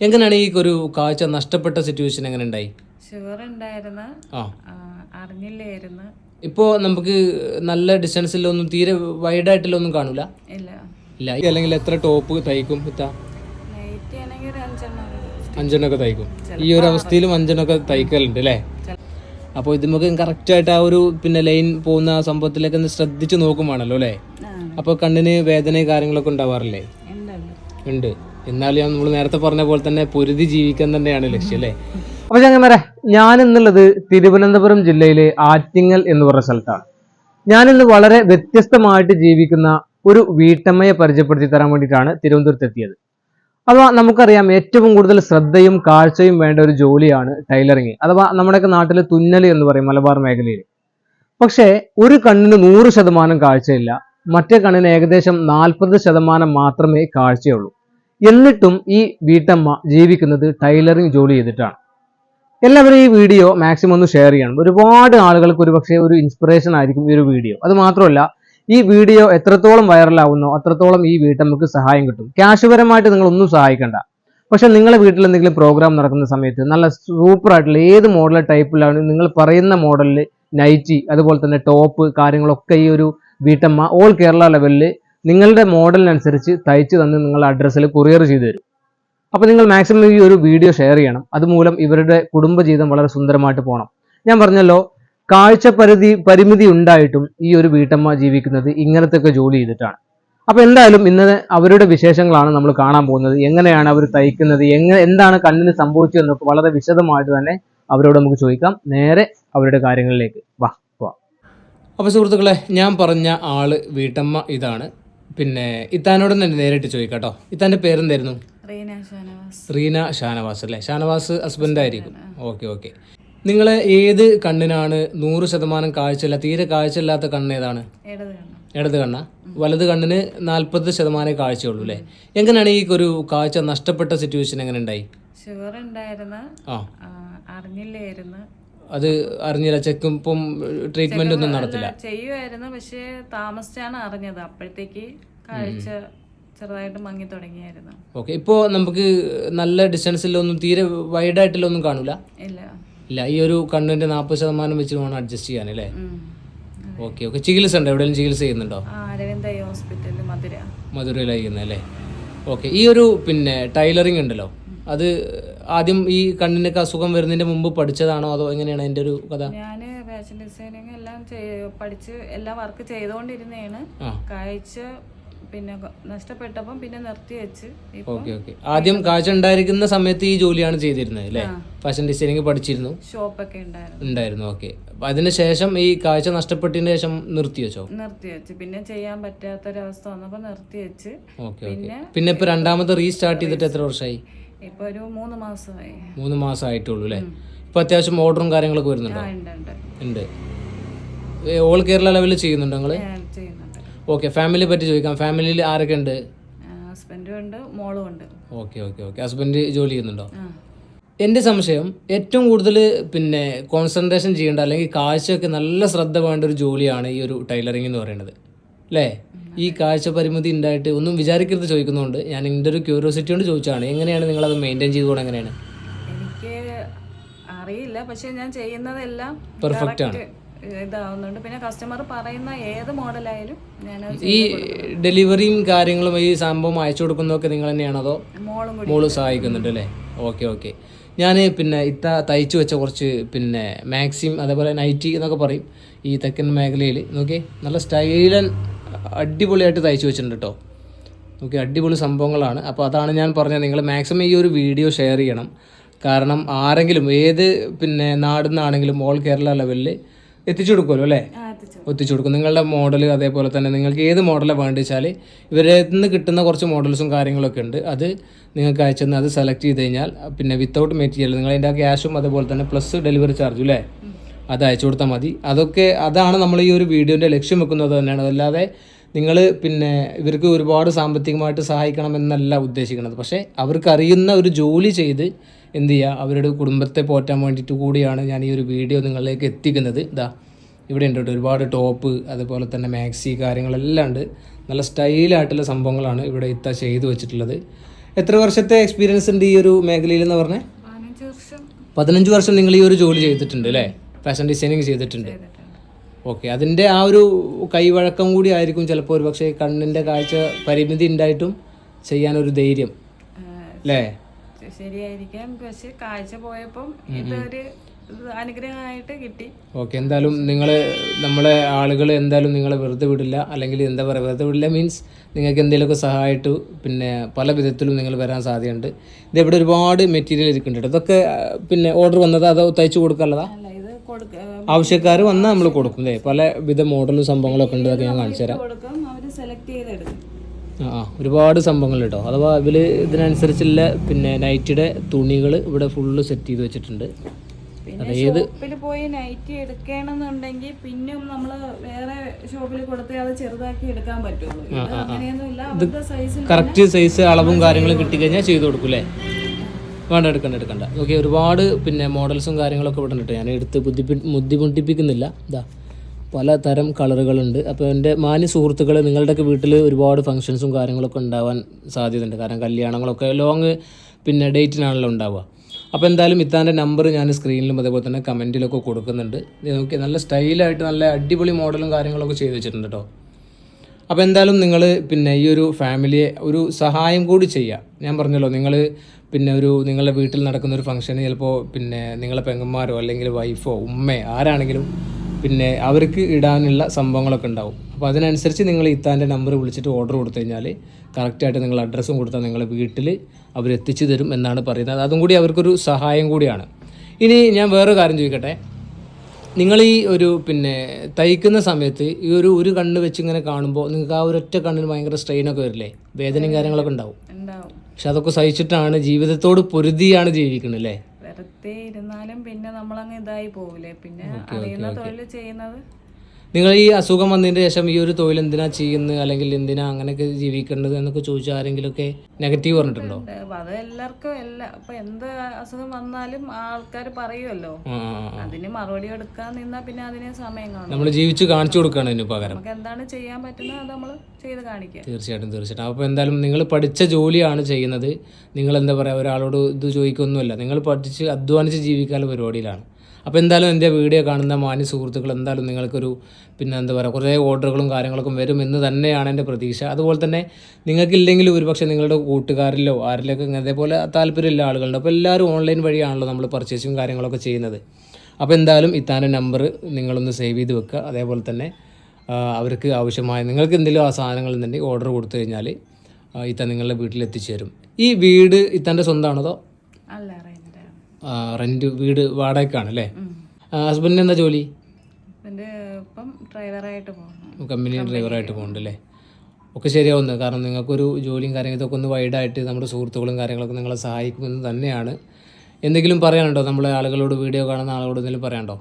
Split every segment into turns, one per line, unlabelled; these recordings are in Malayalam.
എങ്ങനെയാണ് ഈ ഒരു കാഴ്ച നഷ്ടപ്പെട്ട സിറ്റുവേഷൻ എങ്ങനെ ഉണ്ടായി
ഷുഗർ ഉണ്ടായിരുന്നു.
ആ.
ആ, അറിഞ്ഞില്ലായിരുന്നു.
ഇപ്പോൾ നമുക്ക് നല്ല ഡിസ്റ്റൻസിലൊന്നും തീരെ വൈഡ് വൈഡായിട്ടില്ലൊന്നും കാണൂല?
ഇല്ല.
ഇല്ല. അല്ലെങ്കിൽ എത്ര ടോപ്പ് തയ്ക്കും ഇത്ത? അഞ്ചെണ്ണൊക്കെ തയ്ക്കും. ഈ ഒരു അവസ്ഥയിലും അഞ്ചെണ്ണൊക്കെ തയ്ക്കലുണ്ട് അല്ലേ? അപ്പോൾ ഇത് നമുക്ക് കറക്റ്റായിട്ട് ആ ഒരു പിന്നെ ലൈൻ പോകുന്ന ആ സംഭവത്തിലേക്ക് ഒന്ന് ശ്രദ്ധിച്ചു നോക്കുവാണല്ലോ അല്ലേ? അപ്പോൾ കണ്ണിന് വേദന കാര്യങ്ങളൊക്കെ ഉണ്ടാവാറില്ലേ?
ഉണ്ട് ഉണ്ട്
ഉണ്ട്. എന്നാലും ഞാൻ നമ്മൾ നേരത്തെ പറഞ്ഞ പോലെ തന്നെ പൊരുതി ജീവിക്കാൻ തന്നെയാണ് ലക്ഷ്യം അല്ലേ? അപ്പൊ ചങ്ങന്മാരെ ഞാൻ എന്നുള്ളത് തിരുവനന്തപുരം ജില്ലയിലെ ആറ്റിങ്ങൽ എന്ന് പറഞ്ഞ സ്ഥലത്താണ്. ഞാനിന്ന് വളരെ വ്യത്യസ്തമായിട്ട് ജീവിക്കുന്ന ഒരു വീട്ടമ്മയെ പരിചയപ്പെടുത്തി തരാൻ വേണ്ടിയിട്ടാണ് തിരുവനന്തപുരത്ത് എത്തിയത്. അഥവാ നമുക്കറിയാം ഏറ്റവും കൂടുതൽ ശ്രദ്ധയും കാഴ്ചയും വേണ്ട ഒരു ജോലിയാണ് ടൈലറിങ് അഥവാ നമ്മുടെയൊക്കെ നാട്ടിൽ തുന്നൽ എന്ന് പറയും മലബാർ മേഖലയിൽ പക്ഷേ ഒരു കണ്ണിന് നൂറ് ശതമാനം കാഴ്ചയില്ല മറ്റേ കണ്ണിന് ഏകദേശം നാൽപ്പത് ശതമാനം മാത്രമേ കാഴ്ചയുള്ളൂ. എന്നിട്ടും ഈ വീട്ടമ്മ ജീവിക്കുന്നത് ടൈലറിംഗ് ജോലി ചെയ്തിട്ടാണ്. എല്ലാവരും ഈ വീഡിയോ മാക്സിമം ഒന്ന് ഷെയർ ചെയ്യണം. ഒരുപാട് ആളുകൾക്ക് ഒരു പക്ഷേ ഒരു ഇൻസ്പിറേഷൻ ആയിരിക്കും ഈ ഒരു വീഡിയോ. അത് മാത്രമല്ല ഈ വീഡിയോ എത്രത്തോളം വൈറലാവുന്നോ അത്രത്തോളം ഈ വീട്ടമ്മക്ക് സഹായം കിട്ടും. ക്യാഷ് പരമായിട്ട് നിങ്ങൾ ഒന്നും സഹായിക്കണ്ട. പക്ഷെ നിങ്ങളെ വീട്ടിൽ എന്തെങ്കിലും പ്രോഗ്രാം നടക്കുന്ന സമയത്ത് നല്ല സൂപ്പറായിട്ടുള്ള ഏത് മോഡൽ ടൈപ്പിലാണ് നിങ്ങൾ പറയുന്ന മോഡലിൽ നൈറ്റി അതുപോലെ തന്നെ ടോപ്പ് കാര്യങ്ങളൊക്കെ ഈ ഒരു വീട്ടമ്മ ഓൾ കേരള ലെവലിൽ നിങ്ങളുടെ മോഡലിനനുസരിച്ച് തയ്ച്ച് തന്ന് നിങ്ങളുടെ അഡ്രസ്സിൽ കൊറിയർ ചെയ്തു തരും. അപ്പോൾ നിങ്ങൾ മാക്സിമം ഈ ഒരു വീഡിയോ ഷെയർ ചെയ്യണം. അതുമൂലം ഇവരുടെ കുടുംബജീവിതം വളരെ സുന്ദരമായിട്ട് പോകണം ഞാൻ പറഞ്ഞല്ലോ കാഴ്ച പരിധി പരിമിതി ഉണ്ടായിട്ടും ഈ ഒരു വീട്ടമ്മ ജീവിക്കുന്നത് ഇങ്ങനത്തെയൊക്കെ ജോലി ചെയ്തിട്ടാണ്. അപ്പൊ എന്തായാലും ഇന്ന് അവരുടെ വിശേഷങ്ങളാണ് നമ്മൾ കാണാൻ പോകുന്നത്. എങ്ങനെയാണ് അവർ തയ്ക്കുന്നത്? എങ്ങനെ എന്താണ് കണ്ണിന് സംഭവിച്ചതെന്നൊക്കെ വളരെ വിശദമായിട്ട് തന്നെ അവരോട് നമുക്ക് ചോദിക്കാം. നേരെ അവരുടെ കാര്യങ്ങളിലേക്ക്. വാ വാ. അപ്പോൾ സുഹൃത്തുക്കളെ ഞാൻ പറഞ്ഞ ആൾ വീട്ടമ്മ ഇതാണ്. പിന്നെ ഇത്താനോട് തന്നെ നേരിട്ട് ചോദിക്കാം കേട്ടോ ഇത്താന്റെ പേരെന്തായിരുന്നു?
റീന ഷാനവാസ്.
അല്ലേ? ഷാനവാസ് ഹസ്ബൻഡ് ആയിരിക്കും ഓക്കെ ഓക്കെ. നിങ്ങൾ ഏത് കണ്ണിനാണ് നൂറ് ശതമാനം കാഴ്ചയില്ല തീരെ കാഴ്ചയില്ലാത്ത കണ്ണ് ഏതാണ്?
ഇടത് കണ്ണ്.
വലത് കണ്ണിന് നാൽപ്പത് ശതമാനം കാഴ്ചയുള്ളൂ അല്ലേ? എങ്ങനെയാണ് ഈ ഒരു കാഴ്ച നഷ്ടപ്പെട്ട സിറ്റുവേഷൻ എങ്ങനെ ഉണ്ടായി?
ഷുഗർ ഉണ്ടായിരുന്നു. അറിഞ്ഞില്ലായിരുന്നു.
അത് അറിഞ്ഞില്ല ചെക്കും ട്രീറ്റ്മെന്റ് ഒന്നും നടത്തില്ല.
ചെയ്യുമായിരുന്നു പക്ഷേ താമസിച്ചാണ് അറിഞ്ഞത്. അപ്പോഴത്തേക്ക് കാഴ്ച ചെറുതായിട്ട് മങ്ങി തുടങ്ങിയായിരുന്നു.
ഓക്കെ ഇപ്പോൾ നമുക്ക് നല്ല ഡിസ്റ്റൻസിലൊന്നും തീരെ വൈഡായിട്ടില്ലൊന്നും കാണൂല?
ഇല്ല.
ഇല്ല ഈ ഒരു കണ്ണിന്റെ നാൽപ്പത് ശതമാനം വെച്ച് വേണം അഡ്ജസ്റ്റ് ചെയ്യാൻ അല്ലേ. ഓക്കെ ഓക്കെ ചികിത്സ ഉണ്ടോ? എവിടെയെങ്കിലും ചികിത്സ ചെയ്യുന്നുണ്ടോ?
അരവിന്ദ മധുര.
മധുരയിലായിരിക്കുന്നത് അല്ലേ? ഓക്കെ ഈ ഒരു പിന്നെ ടൈലറിംഗ് ഉണ്ടല്ലോ അത് ആദ്യം ഈ കണ്ണിനൊക്കെ അസുഖം വരുന്നതിന്റെ മുമ്പ് പഠിച്ചതാണോ? അതോ എങ്ങനെയാണ് എന്റെ ഒരു കഥ?
ഞാൻ ഫാഷൻ ഡിസൈനിങ് എല്ലാം പഠിച്ച് എല്ലാ വർക്ക് ചെയ്തുകൊണ്ടിരുന്നതാണ് കാഴ്ച പിന്നെ നഷ്ടപ്പെട്ടപ്പം പിന്നെ നിർത്തി വെച്ച്
ഓക്കെ ഓക്കെ. ആദ്യം കാഴ്ച ഉണ്ടായിരിക്കുന്ന സമയത്ത് ഈ ജോലിയാണ് ചെയ്തിരുന്നത് അല്ലേ? ഫാഷൻ ഡിസൈനിങ് പഠിച്ചിരുന്നു.
ഷോപ്പൊക്കെ ഉണ്ടായിരുന്നു.
ഉണ്ടായിരുന്നു ഓക്കെ. അതിനുശേഷം ശേഷം ഈ കാഴ്ച നഷ്ടപ്പെട്ടതിന് ശേഷം നിർത്തി വെച്ചോ?
നിർത്തി വെച്ച്. പിന്നെ ചെയ്യാൻ പറ്റാത്തൊരവസ്ഥ വന്നപ്പോൾ നിർത്തി വെച്ച്.
Okay okay. പിന്നെ ഇപ്പൊ രണ്ടാമത്തെ റീസ്റ്റാർട്ട് ചെയ്തിട്ട് എത്ര വർഷമായി
ഇപ്പൊ ഒരു മൂന്ന് മാസമായി.
മൂന്ന് മാസം ആയിട്ടുള്ളൂ അല്ലേ ഇപ്പൊ അത്യാവശ്യം ഓർഡറും കാര്യങ്ങളൊക്കെ വരുന്നുണ്ടോ?
ഉണ്ട്
ഓൾ കേരള ലെവലിൽ ചെയ്യുന്നുണ്ടോ നിങ്ങൾ?
ഞാൻ ചെയ്യുന്നുണ്ട്
ഓക്കെ ഫാമിലിയെ പറ്റി ചോദിക്കാം. ഫാമിലിയിൽ ആരൊക്കെ ഉണ്ട്?
ഹസ്ബൻഡും ഉണ്ട് മോളും ഉണ്ട്.
ഓക്കെ ഓക്കെ ഓക്കെ ഹസ്ബൻഡ് ജോലി ചെയ്യുന്നുണ്ടോ?
എന്റെ
എന്റെ സംശയം ഏറ്റവും കൂടുതൽ പിന്നെ കോൺസെൻട്രേഷൻ ചെയ്യേണ്ട അല്ലെങ്കിൽ കാഴ്ചയൊക്കെ നല്ല ശ്രദ്ധ വേണ്ട ഒരു ജോലിയാണ് ഈ ഒരു ടൈലറിംഗ് എന്ന് പറയുന്നത്. അല്ലേ ഈ കാഴ്ച പരിമിതി ഉണ്ടായിട്ട് ഒന്നും വിചാരിക്കരുത് ചോദിക്കുന്നതുകൊണ്ട് ഞാൻ എന്റെ ഒരു ക്യൂരിയോസിറ്റി കൊണ്ട് ചോദിച്ചാണ് എങ്ങനെയാണ് നിങ്ങൾ നിങ്ങളത് മെയിന്റെയിൻ ചെയ്തുകൊണ്ട് എങ്ങനെയാണ്?
എനിക്ക് അറിയില്ല പക്ഷേ ഞാൻ ചെയ്യുന്നതെല്ലാം
പെർഫെക്റ്റ് ആണ്.
ഇതാവുന്നുണ്ട്. പിന്നെ കസ്റ്റമർ പറയുന്ന ഏത് മോഡലായാലും ഞാൻ
ഈ ഡെലിവറിയും കാര്യങ്ങളും ഈ സംഭവം അയച്ചു കൊടുക്കുന്നതൊക്കെ നിങ്ങൾ തന്നെയാണ് അതോ
മോളും കൂടി
മോൾ സഹായിക്കുന്നുണ്ട് അല്ലേ? Okay okay. ഞാൻ പിന്നെ ഇത്ത തയ്ച്ചു വെച്ച കുറച്ച് പിന്നെ മാക്സിം അതേപോലെ നൈറ്റി എന്നൊക്കെ പറയും ഈ തെക്കൻ മേഖലയിൽ നോക്കി നല്ല സ്റ്റൈലൻ അടിപൊളിയായിട്ട് തയ്ച്ചു വെച്ചിട്ടുണ്ട് കേട്ടോ നോക്കി അടിപൊളി സംഭവങ്ങളാണ്. അപ്പോൾ അതാണ് ഞാൻ പറഞ്ഞത്. നിങ്ങൾ മാക്സിമം ഈ ഒരു വീഡിയോ ഷെയർ ചെയ്യണം. കാരണം ആരെങ്കിലും ഏത് പിന്നെ നാടിൽ നിന്നാണെങ്കിലും ഓൾ കേരള ലെവലിൽ എത്തിച്ചു കൊടുക്കുമല്ലോ അല്ലേ?
എത്തിച്ചു
കൊടുക്കും. നിങ്ങളുടെ മോഡൽ അതേപോലെ തന്നെ നിങ്ങൾക്ക് ഏത് മോഡലാണ് വേണ്ടിച്ചാൽ ഇവരുടെ നിന്ന് കിട്ടുന്ന കുറച്ച് മോഡൽസും കാര്യങ്ങളൊക്കെ ഉണ്ട്. അത് നിങ്ങൾക്ക് അയച്ചെന്ന് അത് സെലക്ട് ചെയ്ത് കഴിഞ്ഞാൽ പിന്നെ വിത്തൗട്ട് മെറ്റീരിയൽ നിങ്ങൾ അതിന്റെ ക്യാഷും അതേപോലെ തന്നെ പ്ലസ് ഡെലിവറി ചാർജും അല്ലേ? അത് അയച്ചു കൊടുത്താൽ മതി. അതൊക്കെ അതാണ് നമ്മൾ ഈ ഒരു വീഡിയോന്റെ ലക്ഷ്യം വെക്കുന്നത് തന്നെയാണ്. അതല്ലാതെ നിങ്ങൾ പിന്നെ ഇവർക്ക് ഒരുപാട് സാമ്പത്തികമായിട്ട് സഹായിക്കണം എന്നല്ല ഉദ്ദേശിക്കുന്നത്. പക്ഷേ അവർക്കറിയുന്ന ഒരു ജോലി ചെയ്ത് എന്ത് ചെയ്യുക അവരുടെ കുടുംബത്തെ പോറ്റാൻ വേണ്ടിയിട്ട് കൂടിയാണ് ഞാൻ ഈ ഒരു വീഡിയോ നിങ്ങളിലേക്ക് എത്തിക്കുന്നത്. ഇതാ ഇവിടെ ഉണ്ട് ഒരുപാട് ടോപ്പ് അതുപോലെ തന്നെ മാക്സി കാര്യങ്ങളെല്ലാം ഉണ്ട്. നല്ല സ്റ്റൈലായിട്ടുള്ള സംഭവങ്ങളാണ് ഇവിടെ ഇത്ത ചെയ്തു വെച്ചിട്ടുള്ളത്. എത്ര വർഷത്തെ എക്സ്പീരിയൻസ് ഉണ്ട് ഈ ഒരു മേഖലയിൽ എന്ന് പറഞ്ഞേ?
പതിനഞ്ച് വർഷം.
നിങ്ങൾ ഈ ഒരു ജോലി ചെയ്തിട്ടുണ്ട് അല്ലേ? ഫാഷൻ ഡിസൈനിങ് ചെയ്തിട്ടുണ്ട്. ഓക്കെ അതിന്റെ ആ ഒരു കൈവഴക്കം കൂടി ആയിരിക്കും ചിലപ്പോൾ. ഒരു പക്ഷേ കണ്ണിന്റെ കാഴ്ച പരിമിതി ഉണ്ടായിട്ടും ചെയ്യാനൊരു ധൈര്യം. അല്ലേ?
ശരിയായിരിക്കാം. പക്ഷെ കാഴ്ച പോയപ്പം ഇതൊരു ഇത് അനുഗ്രഹമായിട്ട് കിട്ടി.
ഓക്കെ എന്തായാലും നിങ്ങൾ നമ്മളെ ആളുകൾ എന്തായാലും നിങ്ങളെ വെറുതെ വിടില്ല. അല്ലെങ്കിൽ എന്താ പറയുക വെറുതെ വിടില്ല മീൻസ് നിങ്ങൾക്ക് എന്തെങ്കിലുമൊക്കെ സഹായിട്ട് പിന്നെ പല വിധത്തിലും നിങ്ങൾ വരാൻ സാധ്യതയുണ്ട്. ഇത് ഇവിടെ ഒരുപാട് മെറ്റീരിയൽ ഇരിക്കുന്നുണ്ട് ഇതൊക്കെ പിന്നെ ഓർഡർ വന്നത് അതോ തയ്ച്ചു കൊടുക്കാനുള്ളതാ? ആവശ്യക്കാർ വന്നാൽ നമ്മൾ കൊടുക്കും അല്ലേ പല വിധ മോഡലും സംഭവങ്ങളൊക്കെ ഉണ്ട് അതൊക്കെ ഞാൻ കാണിച്ചു തരാം.
സെലക്ട് ചെയ്തെടുക്കും.
ആ ഒരുപാട് സംഭവങ്ങൾ കേട്ടോ. അഥവാ ഇതിൽ ഇതിനനുസരിച്ചുള്ള പിന്നെ നൈറ്റിയുടെ തുണികൾ ഇവിടെ ഫുള്ള് സെറ്റ് ചെയ്ത് വെച്ചിട്ടുണ്ട്.
അതായത് ഷോപ്പിൽ പോയി നൈറ്റി എടുക്കണമെന്നുണ്ടെങ്കിൽ പിന്നെ നമ്മൾ വേറെ ഷോപ്പിൽ കൊടുത്ത് അത് ചെറുതാക്കി എടുക്കാൻ പറ്റുള്ളൂ.
കറക്റ്റ് സൈസ് അളവും കാര്യങ്ങളും കിട്ടിക്കഴിഞ്ഞാൽ ചെയ്ത് കൊടുക്കും അല്ലേ വേണ്ട എടുക്കണ്ട എടുക്കണ്ട. ഓക്കെ ഒരുപാട് പിന്നെ മോഡൽസും കാര്യങ്ങളൊക്കെ ഇവിടെ ഉണ്ട്. ഞാൻ എടുത്ത് ബുദ്ധിപ്പി ബുദ്ധിമുട്ടിപ്പിക്കുന്നില്ല. ഇതാ പലതരം കളറുകളുണ്ട്. അപ്പോൾ എന്റെ മാന്യ സുഹൃത്തുക്കൾ നിങ്ങളുടെയൊക്കെ വീട്ടിൽ ഒരുപാട് ഫംഗ്ഷൻസും കാര്യങ്ങളൊക്കെ ഉണ്ടാവാൻ സാധ്യതയുണ്ട്. കാരണം കല്യാണങ്ങളൊക്കെ ലോങ് പിന്നെ ഡേറ്റിനാണല്ലോ ഉണ്ടാവുക. അപ്പോൾ എന്തായാലും ഇത്താന്റെ നമ്പർ ഞാൻ സ്ക്രീനിലും അതേപോലെ തന്നെ കമന്റിലൊക്കെ കൊടുക്കുന്നുണ്ട്. നോക്കി നല്ല സ്റ്റൈലായിട്ട് നല്ല അടിപൊളി മോഡലും കാര്യങ്ങളൊക്കെ ചെയ്ത് വെച്ചിട്ടുണ്ട് കേട്ടോ അപ്പോൾ എന്തായാലും നിങ്ങൾ പിന്നെ ഈ ഒരു ഫാമിലിയെ ഒരു സഹായം കൂടി ചെയ്യുക ഞാൻ പറഞ്ഞല്ലോ നിങ്ങൾ പിന്നെ ഒരു നിങ്ങളുടെ വീട്ടിൽ നടക്കുന്ന ഒരു ഫംഗ്ഷന് ചിലപ്പോൾ പിന്നെ നിങ്ങളെ പെങ്ങന്മാരോ അല്ലെങ്കിൽ വൈഫോ ഉമ്മയോ ആരാണെങ്കിലും പിന്നെ അവർക്ക് ഇടാനുള്ള സംഭവങ്ങളൊക്കെ ഉണ്ടാവും. അപ്പോൾ അതിനനുസരിച്ച് നിങ്ങൾ ഇത്താന്റെ നമ്പർ വിളിച്ചിട്ട് ഓർഡർ കൊടുത്തു കഴിഞ്ഞാൽ കറക്റ്റായിട്ട് നിങ്ങൾ അഡ്രസ്സും കൊടുത്താൽ നിങ്ങളെ വീട്ടിൽ അവർ എത്തിച്ചു തരും എന്നാണ് പറയുന്നത്. അതും കൂടി അവർക്കൊരു സഹായം കൂടിയാണ്. ഇനി ഞാൻ വേറൊരു കാര്യം ചോദിക്കട്ടെ. നിങ്ങൾ ഈ ഒരു പിന്നെ തയ്ക്കുന്ന സമയത്ത് ഈ ഒരു ഒരു കണ്ണ് വെച്ച് ഇങ്ങനെ കാണുമ്പോൾ നിങ്ങൾക്ക് ആ ഒരൊറ്റ കണ്ണിന് ഭയങ്കര സ്ട്രെയിനൊക്കെ വരില്ലേ? വേദനയും കാര്യങ്ങളൊക്കെ ഉണ്ടാവും.
ഉണ്ടാവും.
പക്ഷെ അതൊക്കെ സഹിച്ചിട്ടാണ് ജീവിതത്തോട് പൊരുതിയാണ് ജീവിക്കുന്നത് അല്ലേ?
വെറുതെ ഇരുന്നാലും പിന്നെ നമ്മളങ്ങ് ഇതായി പോവില്ലേ? പിന്നെ അറിയുന്ന തൊഴിൽ ചെയ്യുന്നത്
നിങ്ങൾ ഈ അസുഖം വന്നതിന് ശേഷം ഈ ഒരു തൊഴിൽ എന്തിനാ ചെയ്യുന്നത്? അല്ലെങ്കിൽ എന്തിനാ അങ്ങനെയൊക്കെ ജീവിക്കേണ്ടത് എന്നൊക്കെ ചോദിച്ചു ആരെങ്കിലുമൊക്കെ നെഗറ്റീവ് പറഞ്ഞിട്ടുണ്ടോ.
അത് എല്ലാവർക്കും എല്ലാ ഇപ്പൊ എന്ത് അസുഖം വന്നാലും ആൾക്കാർ പറയുമല്ലോ. അതിന് മറുപടി എടുക്കാൻ നിന്നാ പിന്നെ അതിന് സമയം കാണും.
നമ്മൾ ജീവിച്ച് കാണിച്ചു കൊടുക്കുകയാണ് ഇതിന് പകരം.
നമുക്ക് എന്താണ് ചെയ്യാൻ പറ്റുന്നത് അത് നമ്മൾ ചെയ്ത് കാണിക്കുക.
തീർച്ചയായിട്ടും തീർച്ചയായിട്ടും. അപ്പോൾ എന്തായാലും നിങ്ങൾ പഠിച്ച ജോലിയാണ് ചെയ്യുന്നത്. നിങ്ങൾ എന്താ പറയുക ഒരാളോട് ഇത് ചോദിക്കൊന്നുമല്ല. നിങ്ങൾ പഠിച്ച് അധ്വാനിച്ച് ജീവിക്കാനുള്ള പരിപാടിയിലാണ്. അപ്പോൾ എന്തായാലും എന്റെ വീഡിയോ കാണുന്ന മാന്യ സുഹൃത്തുക്കൾ എന്തായാലും നിങ്ങൾക്കൊരു പിന്നെ എന്താ പറയുക കുറേ ഓർഡറുകളും കാര്യങ്ങളൊക്കെ വരും എന്ന് തന്നെയാണ് എന്റെ പ്രതീക്ഷ. അതുപോലെ തന്നെ നിങ്ങൾക്കില്ലെങ്കിൽ ഒരുപക്ഷെ നിങ്ങളുടെ കൂട്ടുകാരിലോ ആരിലൊക്കെ അതേപോലെ താല്പര്യമില്ല ആളുകളുണ്ട്. അപ്പോൾ എല്ലാവരും ഓൺലൈൻ വഴിയാണല്ലോ നമ്മൾ പർച്ചേസും കാര്യങ്ങളൊക്കെ ചെയ്യുന്നത്. അപ്പോൾ എന്തായാലും ഇത്താന്റെ നമ്പർ നിങ്ങളൊന്ന് സേവ് ചെയ്ത് വെക്കുക. അതേപോലെ തന്നെ അവർക്ക് ആവശ്യമായ നിങ്ങൾക്ക് എന്തെങ്കിലും ആ സാധനങ്ങൾ ഉണ്ടെങ്കിൽ ഓർഡർ കൊടുത്തു കഴിഞ്ഞാൽ ഇത്ത നിങ്ങളുടെ വീട്ടിൽ എത്തിച്ചേരും ഈ വീട് ഇത്താന്റെ സ്വന്തമാണോ അതോ
അല്ല റെന്റ്
വീട് വാടകയ്ക്കാണ് അല്ലേ? ഹസ്ബൻഡിന് എന്താ ജോലി? കമ്പനി ഡ്രൈവറായിട്ട് പോകുന്നുണ്ട് അല്ലേ? ഒക്കെ ശരിയാവുന്നത്. കാരണം നിങ്ങൾക്കൊരു ജോലിയും കാര്യങ്ങളും ഇതൊക്കെ ഒന്ന് വൈഡായിട്ട് നമ്മുടെ സുഹൃത്തുക്കളും കാര്യങ്ങളൊക്കെ നിങ്ങളെ സഹായിക്കുമെന്ന് തന്നെയാണ്. എന്തെങ്കിലും പറയാനുണ്ടോ? നമ്മളെ ആളുകളോട് വീഡിയോ കാണുന്ന ആളുകളോട് എന്തെങ്കിലും പറയാനുണ്ടോ?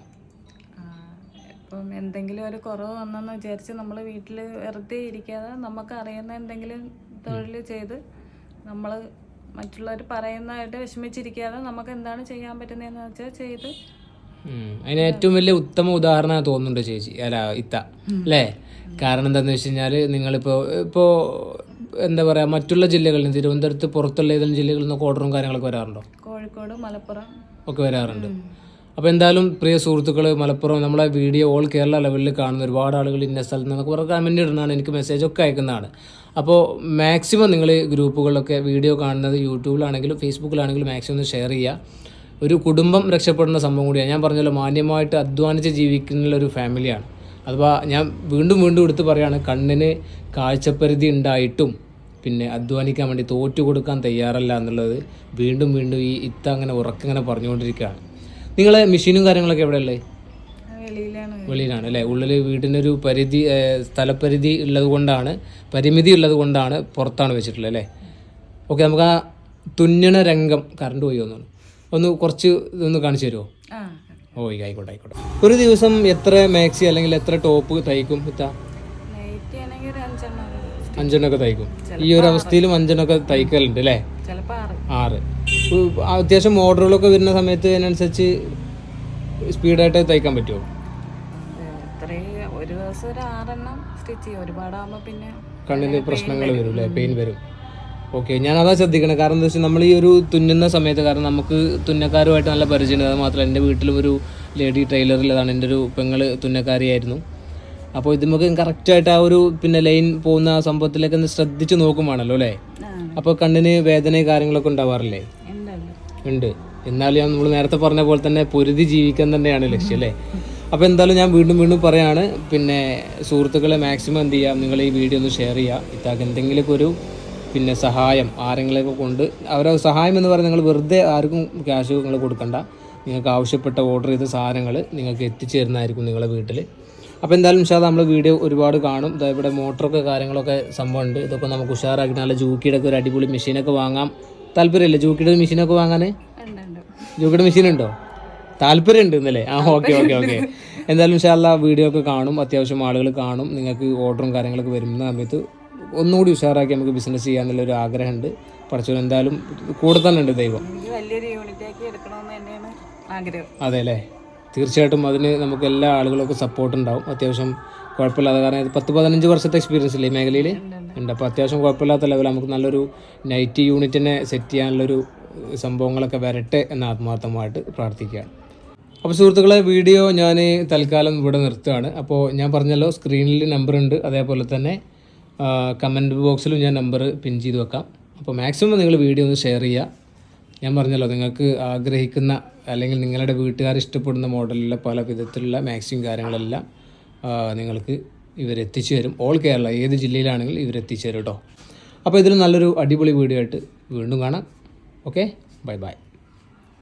എന്തെങ്കിലും ഒരു കുറവ് വന്നെന്ന് വിചാരിച്ച് നമ്മൾ വീട്ടിൽ വെറുതെ ഇരിക്കാതെ നമുക്ക് അറിയുന്ന എന്തെങ്കിലും തൊഴിൽ ചെയ്ത് നമ്മൾ മറ്റുള്ളവർ പറയുന്നതായിട്ട് വിഷമിച്ചിരിക്കാതെ നമുക്ക് എന്താണ് ചെയ്യാൻ പറ്റുന്നതെന്ന് വെച്ചാൽ ചെയ്ത്.
അതിന് ഏറ്റവും വലിയ ഉത്തമ ഉദാഹരണം തോന്നുന്നുണ്ട് ചേച്ചി. അല്ല ഇത്ത. അല്ലേ? കാരണം എന്താണെന്ന് വെച്ച് കഴിഞ്ഞാൽ നിങ്ങളിപ്പോൾ ഇപ്പോൾ എന്താ പറയുക മറ്റുള്ള ജില്ലകളിൽ നിന്ന് തിരുവനന്തപുരത്ത് പുറത്തുള്ള ഏതെങ്കിലും ജില്ലകളിൽ നിന്നൊക്കെ ഓർഡറും കാര്യങ്ങളൊക്കെ വരാറുണ്ടോ?
കോഴിക്കോട് മലപ്പുറം.
ഒക്കെ വരാറുണ്ട്. അപ്പോൾ എന്തായാലും പ്രിയ സുഹൃത്തുക്കൾ മലപ്പുറം നമ്മളെ വീഡിയോ ഓൾ കേരള ലെവലിൽ കാണുന്ന ഒരുപാട് ആളുകൾ ഇന്ന സ്ഥലത്ത് നിന്നൊക്കെ കുറേ കമന്റ് ഇടുന്നതാണ് എനിക്ക് മെസ്സേജൊക്കെ അയക്കുന്നതാണ്. അപ്പോൾ മാക്സിമം നിങ്ങൾ ഗ്രൂപ്പുകളിലൊക്കെ വീഡിയോ കാണുന്നത് യൂട്യൂബിലാണെങ്കിലും ഫേസ്ബുക്കിലാണെങ്കിലും മാക്സിമം ഒന്ന് ഷെയർ ചെയ്യുക ഒരു കുടുംബം രക്ഷപ്പെടുന്ന സംഭവം കൂടിയാണ് ഞാൻ പറഞ്ഞല്ലോ മാന്യമായിട്ട് അധ്വാനിച്ച് ജീവിക്കുന്ന ഒരു ഫാമിലിയാണ് അഥവാ ഞാൻ വീണ്ടും വീണ്ടും എടുത്ത് പറയുകയാണ് കണ്ണിന് കാഴ്ചപ്പരിധി ഉണ്ടായിട്ടും പിന്നെ അധ്വാനിക്കാൻ വേണ്ടി തോറ്റു കൊടുക്കാൻ തയ്യാറല്ല എന്നുള്ളത് വീണ്ടും വീണ്ടും ഈ ഇത്ത അങ്ങനെ ഉറക്കങ്ങനെ പറഞ്ഞുകൊണ്ടിരിക്കുകയാണ്. നിങ്ങളെ മെഷീനും കാര്യങ്ങളൊക്കെ എവിടെയല്ലേ
വെളിയിലാണ്.
വെളിയിലാണ് അല്ലേ? ഉള്ളിൽ വീടിനൊരു പരിധി സ്ഥലപരിധി ഉള്ളത് കൊണ്ടാണ് പരിമിതി ഉള്ളത് കൊണ്ടാണ് പുറത്താണ് വെച്ചിട്ടുള്ളത് അല്ലേ? ഓക്കെ നമുക്ക് ആ തുന്നണ രംഗം കറണ്ട് പോയി ഒന്നാണ് ഒന്ന് കുറച്ച് ഇതൊന്ന് കാണിച്ചു തരുമോ? ഓ ആയിക്കോട്ടെ ആയിക്കോട്ടെ. ഒരു ദിവസം എത്ര മാക്സി അല്ലെങ്കിൽ എത്ര ടോപ്പ് തയ്ക്കും ഇത്ത?
നൈറ്റ് ആണെങ്കിൽ ഒരു അഞ്ചെണ്ണം.
അഞ്ചെണ്ണമൊക്കെ തയ്ക്കും. ഈ ഒരു അവസ്ഥയിലും അഞ്ചെണ്ണൊക്കെ തയ്ക്കലുണ്ട് അല്ലേ?
ആറ്.
അത്യാവശ്യം ഓർഡറുകളൊക്കെ വരുന്ന സമയത്ത് അതിനനുസരിച്ച് സ്പീഡായിട്ട് തയ്ക്കാൻ പറ്റുമോ?
ഇത്രയും ഒരു ദിവസം ഒരു ആറെണ്ണം സ്റ്റിച്ച് ചെയ്യും. ഒരുപാടാകുമ്പോൾ പിന്നെ
കണ്ണിന് പ്രശ്നങ്ങൾ വരും. അല്ലേ പെയിൻ വരും. ഓക്കെ ഞാൻ അതാ ശ്രദ്ധിക്കണം. കാരണം എന്താ വെച്ചാൽ നമ്മൾ ഈ ഒരു തുന്നുന്ന സമയത്ത് കാരണം നമുക്ക് തുന്നക്കാരുമായിട്ട് നല്ല പരിചയമുണ്ട്. അത് മാത്രമല്ല എന്റെ വീട്ടിലും ഒരു ലേഡി ടൈലറിലതാണ് എന്റെ ഒരു പെങ്ങൾ തുന്നക്കാരിയായിരുന്നു. അപ്പോൾ ഇത് നമുക്ക് കറക്റ്റായിട്ട് ആ ഒരു പിന്നെ ലൈൻ പോകുന്ന ആ സംഭവത്തിലേക്ക് ഒന്ന് ശ്രദ്ധിച്ച് നോക്കുവാണല്ലോ അല്ലേ? അപ്പോൾ കണ്ണിന് വേദന കാര്യങ്ങളൊക്കെ ഉണ്ടാവാറില്ലേ? ഉണ്ട്. എന്നാലും ഞാൻ നമ്മൾ നേരത്തെ പറഞ്ഞ പോലെ തന്നെ പൊരുതി ജീവിക്കാൻ തന്നെയാണ് ലക്ഷ്യം അല്ലേ? അപ്പോൾ എന്തായാലും ഞാൻ വീണ്ടും വീണ്ടും പറയാണ്. പിന്നെ സുഹൃത്തുക്കളെ മാക്സിമം എന്ത് ചെയ്യുക നിങ്ങൾ ഈ വീഡിയോ ഒന്ന് ഷെയർ ചെയ്യുക ഇത്താക്ക് എന്തെങ്കിലും ഒരു പിന്നെ സഹായം ആരെങ്കിലൊക്കെ കൊണ്ട് അവരെ സഹായം എന്ന് പറഞ്ഞാൽ നിങ്ങൾ വെറുതെ ആർക്കും ക്യാഷ് നിങ്ങൾ കൊടുക്കണ്ട. നിങ്ങൾക്ക് ആവശ്യപ്പെട്ട ഓർഡർ ചെയ്ത സാധനങ്ങൾ നിങ്ങൾക്ക് എത്തിച്ചേരുന്നതായിരിക്കും നിങ്ങളുടെ നിങ്ങളെ വീട്ടിൽ അപ്പോൾ എന്തായാലും ഉഷാദ് നമ്മൾ വീഡിയോ ഒരുപാട് കാണും. ഇതാ ഇവിടെ മോട്ടറൊക്കെ കാര്യങ്ങളൊക്കെ സംഭവമുണ്ട്. ഇതൊക്കെ നമുക്ക് ഉഷാറാക്കി നല്ല ജൂക്കിയുടെ ഒക്കെ ഒരു അടിപൊളി മെഷീനൊക്കെ വാങ്ങാം. താല്പര്യമില്ല ജൂക്കിയുടെ മെഷീനൊക്കെ വാങ്ങാൻ ജൂക്കിയുടെ മെഷീൻ ഉണ്ടോ താല്പര്യം ഉണ്ട് എന്നല്ലേ ആ ഓക്കെ ഓക്കെ ഓക്കെ. എന്തായാലും ഇൻഷാല്ല വീഡിയോ ഒക്കെ കാണും. അത്യാവശ്യം ആളുകൾ കാണും. നിങ്ങൾക്ക് ഓർഡറും കാര്യങ്ങളൊക്കെ വരുന്ന സമയത്ത് ഒന്നുകൂടി ഉഷാറാക്കി നമുക്ക് ബിസിനസ് ചെയ്യാന്നുള്ള ഒരു ആഗ്രഹമുണ്ട്. പഠിച്ചു എന്തായാലും കൂടെ തന്നെ ഉണ്ട് ദൈവം.
വലിയൊരു യൂണിറ്റാക്കി എടുക്കണമെന്ന് തന്നെയാണ് ആഗ്രഹം.
അതെ അല്ലേ? തീർച്ചയായിട്ടും അതിന് നമുക്ക് എല്ലാ ആളുകൾക്കും സപ്പോർട്ട് ഉണ്ടാവും. അത്യാവശ്യം കുഴപ്പമില്ലാതെ കാരണം പത്ത് പതിനഞ്ച് വർഷത്തെ എക്സ്പീരിയൻസ് ഇല്ലേ മേഖലയിൽ ഉണ്ട്. അപ്പോൾ അത്യാവശ്യം കുഴപ്പമില്ലാത്ത ലെവൽ നമുക്ക് നല്ലൊരു നൈറ്റ് യൂണിറ്റിനെ സെറ്റ് ചെയ്യാനുള്ളൊരു സംഭവങ്ങളൊക്കെ വരട്ടെ എന്ന് ആത്മാർത്ഥമായിട്ട് പ്രാർത്ഥിക്കുകയാണ്. അപ്പോൾ സുഹൃത്തുക്കളെ വീഡിയോ ഞാൻ തൽക്കാലം ഇവിടെ നിർത്തുകയാണ്. അപ്പോൾ ഞാൻ പറഞ്ഞല്ലോ സ്ക്രീനിൽ നമ്പർ ഉണ്ട്. അതേപോലെ തന്നെ കമന്റ് ബോക്സിലും ഞാൻ നമ്പർ പിൻ ചെയ്ത് വെക്കാം. അപ്പോൾ മാക്സിമം നിങ്ങൾ വീഡിയോ ഒന്ന് ഷെയർ ചെയ്യുക. ഞാൻ പറഞ്ഞല്ലോ നിങ്ങൾക്ക് ആഗ്രഹിക്കുന്ന അല്ലെങ്കിൽ നിങ്ങളുടെ വീട്ടുകാർ ഇഷ്ടപ്പെടുന്ന മോഡലിലുള്ള പല വിധത്തിലുള്ള മാക്സിമം കാര്യങ്ങളെല്ലാം നിങ്ങൾക്ക് ഇവരെത്തിച്ചു തരും. ഓൾ കേരള ഏത് ജില്ലയിലാണെങ്കിലും ഇവരെത്തിച്ചു തരും കേട്ടോ അപ്പോൾ ഇതിൽ നല്ലൊരു അടിപൊളി വീഡിയോ ആയിട്ട് വീണ്ടും കാണാം. Okay bye bye